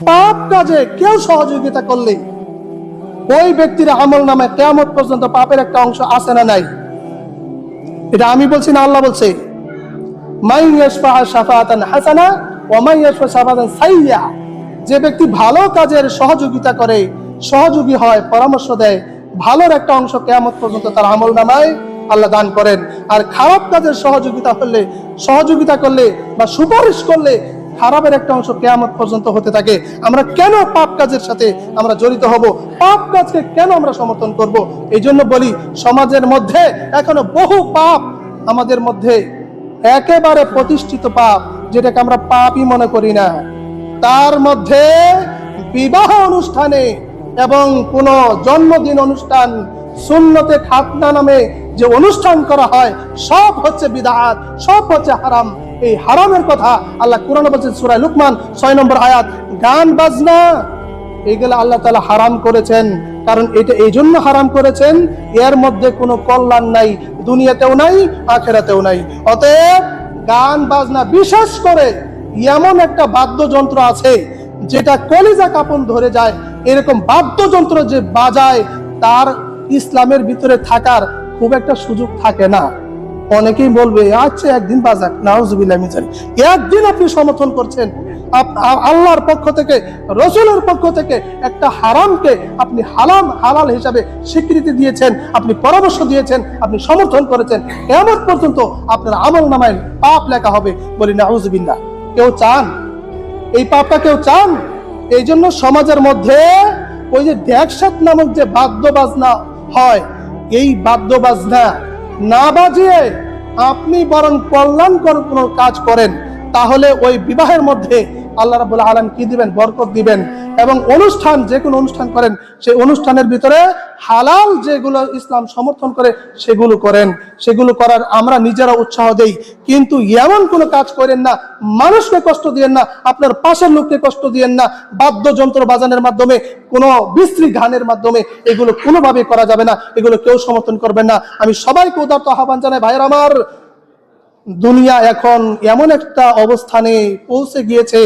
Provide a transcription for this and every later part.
পাপ কাজে কেউ সহযোগিতা করলে ওই ব্যক্তির আমল নামে কেয়ামত পর্যন্ত পাপের একটা অংশ আছে না নাই? এটা আমি বলছি না আল্লাহ বলছে যে ব্যক্তি ভালো কাজের সহযোগিতা করে, সহযোগী হয়, পরামর্শ দেয়, ভালোর একটা অংশ কেয়ামত পর্যন্ত তার আমল নামায় আল্লাহ দান করেন। আর খারাপ কাজের সহযোগিতা করলে সহযোগিতা করলে বা সুপারিশ করলে খারাপের একটা অংশ কেয়ামত পর্যন্ত হতে থাকে। আমরা কেন পাপ কাজের সাথে আমরা জড়িত হব? পাপ কাজকে কেন আমরা সমর্থন করব? এই জন্য বলি, সমাজের মধ্যে এখনও বহু পাপ আমাদের মধ্যে একেবারে প্রতিষ্ঠিত পাপ, যেটাকে আমরা পাপই মনে করি না। তার মধ্যে বিবাহ অনুষ্ঠানে এবং কোন জন্মদিন অনুষ্ঠান সুন্নতে খাতনা নামে যে অনুষ্ঠান করা হয়, সব হচ্ছে বিদাত, সব হচ্ছে হারাম। এই হারামের কথা আল্লাহ কোরআন বলছেন সূরা লুকমান, ছয় নম্বর আয়াত, গান, বাজনা। এগুলো আল্লাহ তালা হারাম করেছেন, কারণ এটা এই জন্য হারাম করেছেন, এর মধ্যে কোনো কল্যাণ নাই, দুনিয়াতেও নাই, আখেরাতেও নাই। অতএব গান, বাজনা বিশেষ করে এমন একটা বাদ্যযন্ত্র আছে, যেটা কলিজা কাপন ধরে যায়, এরকম বাদ্যযন্ত্র যে বাজায়, তার ইসলামের ভিতরে থাকার খুব একটা সুযোগ থাকে না। অনেকেই বলবে আচ্ছা একদিন বাজাক, নাউজুবিল্লাহ আমি জানি একদিন আপনি সমর্থন করছেন। আল্লাহর পক্ষ থেকে, রসুলের পক্ষ থেকে একটা হারামকে আপনি হালাম, হালাল হিসাবে স্বীকৃতি দিয়েছেন, আপনি পরামর্শ দিয়েছেন, আপনি সমর্থন করেছেন। এমন পর্যন্ত আপনার আমল নামায় পাপ লেখা হবে বলি নাউজুবিল্লাহ। কেউ চান? এই পাপটা কেউ চান? এই জন্য সমাজের মধ্যে ওই যে ড্যাকসাত নামক যে বাদ্য বাজনা হয়, এই বাদ্য বাজনা না বাজিয়ে আপনি বরং কল্যাণকর কোনো কাজ করেন, তাহলে ওই বিবাহের মধ্যে আল্লাহ রাবুল আলম কি দিবেন? বরকত দিবেন। এবং অনুষ্ঠান, যে কোনো অনুষ্ঠান করেন, সেই অনুষ্ঠানের ভিতরে হালাল যেগুলো ইসলাম সমর্থন করে, সেগুলো করেন। সেগুলো করার আমরা নিজেরা উৎসাহ দেই। কিন্তু এমন কোনো কাজ করেন না, মানুষকে কষ্ট দিয়েন না, আপনার পাশের লোককে কষ্ট দিয়েন না, বাদ্যযন্ত্র বাজানোর মাধ্যমে, কোনো বিশ্রী গানের মাধ্যমে এগুলো কোনোভাবে করা যাবে না, এগুলো কেউ সমর্থন করবেন না। আমি সবাইকে উদার্ত আহ্বান জানাই, ভাইয়ের আমার, দুনিয়া এখন এমন একটা অবস্থানে পৌঁছে গিয়েছে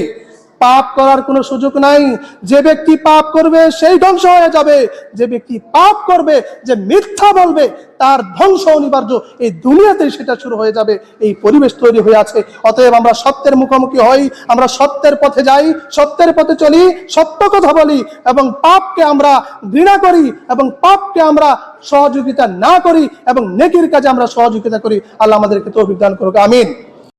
পাপ করার কোনো সুযোগ নাই। যে ব্যক্তি পাপ করবে, সেই ধ্বংস হয়ে যাবে। যে ব্যক্তি পাপ করবে, যে মিথ্যা বলবে, তার ধ্বংস অনিবার্য। এই দুনিয়াতে সেটা শুরু হয়ে যাবে। এই পরিবেশ তৈরি হয়ে আছে। অতএব আমরা সত্যের মুখোমুখি হই, আমরা সত্যের পথে যাই, সত্যের পথে চলি, সত্য কথা বলি এবং পাপকে আমরা ঘৃণা করি এবং পাপকে আমরা সহযোগিতা না করি এবং নেকির কাজে আমরা সহযোগিতা করি। আল্লাহ আমাদেরকে তৌফিক দান করুক। আমিন।